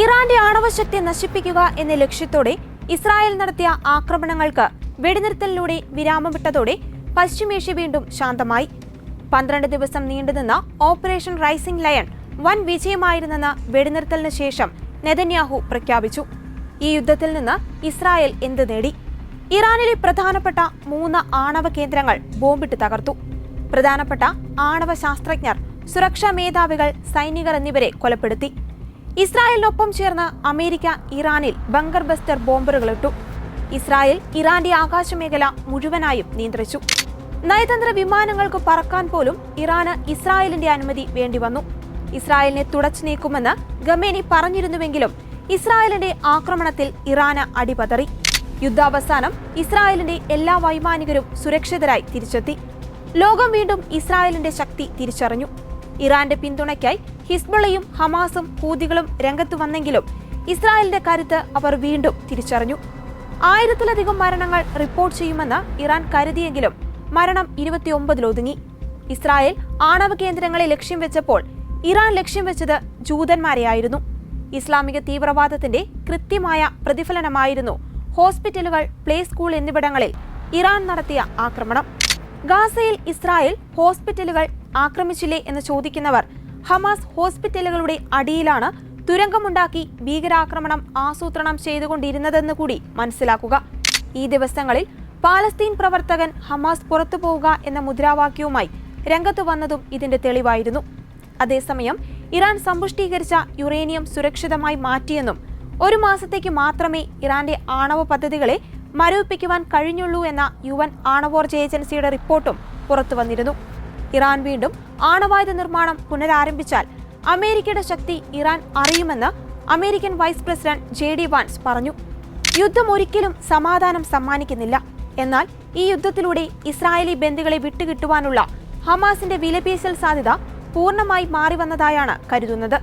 ഇറാന്റെ ആണവശക്തി നശിപ്പിക്കുക എന്ന ലക്ഷ്യത്തോടെ ഇസ്രായേൽ നടത്തിയ ആക്രമണങ്ങൾക്ക് വെടിനിർത്തലിലൂടെ വിരാമമിട്ടതോടെ പശ്ചിമേഷ്യ വീണ്ടും ശാന്തമായി. പന്ത്രണ്ട് ദിവസം നീണ്ടുനിന്ന ഓപ്പറേഷൻ റൈസിംഗ് ലയൺ വൻ വിജയമായിരുന്നെന്ന് വെടിനിർത്തലിന് ശേഷം നെതന്യാഹു പ്രഖ്യാപിച്ചു. ഈ യുദ്ധത്തിൽ നിന്ന് ഇസ്രായേൽ എന്ത് നേടി? ഇറാനിലെ പ്രധാനപ്പെട്ട മൂന്ന് ആണവ കേന്ദ്രങ്ങൾ ബോംബിട്ട് തകർത്തു. പ്രധാനപ്പെട്ട ആണവ ശാസ്ത്രജ്ഞർ സുരക്ഷാ മേധാവികൾ സൈനികർ എന്നിവരെ കൊലപ്പെടുത്തി. ഇസ്രായേലിനൊപ്പം ചേർന്ന് അമേരിക്ക ഇറാനിൽ ബങ്കർ ബസ്റ്റർ ബോംബറുകളിട്ടു ഇസ്രായേൽ ഇറാന്റെ ആകാശമേഖല മുഴുവനായും നിയന്ത്രിച്ചു. നയതന്ത്ര വിമാനങ്ങൾക്ക് പറക്കാൻ പോലും ഇറാന് ഇസ്രായേലിന്റെ അനുമതി വേണ്ടി വന്നു ഇസ്രായേലിനെ തുടച്ചു നീക്കുമെന്ന് ഗമേനി പറഞ്ഞിരുന്നുവെങ്കിലും ഇസ്രായേലിന്റെ ആക്രമണത്തിൽ ഇറാന് അടിപതറി. യുദ്ധാവസാനം ഇസ്രായേലിന്റെ എല്ലാ വൈമാനികരും സുരക്ഷിതരായി തിരിച്ചെത്തി. ലോകം വീണ്ടും ഇസ്രായേലിന്റെ ശക്തി തിരിച്ചറിഞ്ഞു. ഇറാന്റെ പിന്തുണയ്ക്കായി ഹിസ്ബുള്ളയും ഹമാസും ഹൂതികളും രംഗത്തു വന്നെങ്കിലും ഇസ്രായേലിന്റെ കരുത്ത് അവർ വീണ്ടും തിരിച്ചറിഞ്ഞു. ആയിരത്തിലധികം മരണങ്ങൾ റിപ്പോർട്ട് ചെയ്യുമെന്ന് ഇറാൻ കരുതിയെങ്കിലും മരണം ഇരുപത്തിയൊമ്പതിലൊതുങ്ങി ഇസ്രായേൽ ആണവ കേന്ദ്രങ്ങളെ ലക്ഷ്യം വെച്ചപ്പോൾ ഇറാൻ ലക്ഷ്യം വെച്ചത് ജൂതന്മാരെയായിരുന്നു. ഇസ്ലാമിക തീവ്രവാദത്തിന്റെ കൃത്യമായ പ്രതിഫലനമായിരുന്നു ഹോസ്പിറ്റലുകൾ പ്ലേ സ്കൂൾ എന്നിവിടങ്ങളിൽ ഇറാൻ നടത്തിയ ആക്രമണം. ഗാസയിൽ ഇസ്രായേൽ ഹോസ്പിറ്റലുകൾ ആക്രമിച്ചില്ലേ എന്ന് ചോദിക്കുന്നവർ ഹമാസ് ഹോസ്പിറ്റലുകളുടെ അടിയിലാണ് തുരങ്കമുണ്ടാക്കി ഭീകരാക്രമണം ആസൂത്രണം ചെയ്തുകൊണ്ടിരുന്നതെന്ന് കൂടി മനസ്സിലാക്കുക. ഈ ദിവസങ്ങളിൽ പാലസ്തീൻ പ്രവർത്തകൻ ഹമാസ് പുറത്തു പോവുക എന്ന മുദ്രാവാക്യവുമായി രംഗത്ത് വന്നതും ഇതിന്റെ തെളിവായിരുന്നു. അതേസമയം ഇറാൻ സമ്പുഷ്ടീകരിച്ച യുറേനിയം സുരക്ഷിതമായി മാറ്റിയെന്നും ഒരു മാസത്തേക്ക് മാത്രമേ ഇറാന്റെ ആണവ പദ്ധതികളെ മരവിപ്പിക്കുവാൻ കഴിഞ്ഞുള്ളൂ എന്ന യു എൻ ആണവോർജ ഏജൻസിയുടെ റിപ്പോർട്ടും പുറത്തു വന്നിരുന്നു. ഇറാൻ വീണ്ടും ആണവായുധ നിർമ്മാണം പുനരാരംഭിച്ചാൽ അമേരിക്കയുടെ ശക്തി Iran അറിയുമെന്ന് American vice president J D Vance പറഞ്ഞു. യുദ്ധം ഒരിക്കലും സമാധാനം സമ്മാനിക്കുന്നില്ല. എന്നാൽ ഈ യുദ്ധത്തിലൂടെ ഇസ്രായേലി ബന്ധുക്കളെ വിട്ടുകിട്ടുവാനുള്ള ഹമാസിന്റെ വിലപേശൽ സാധ്യത പൂർണമായി മാറി വന്നതായാണ് കരുതുന്നത്.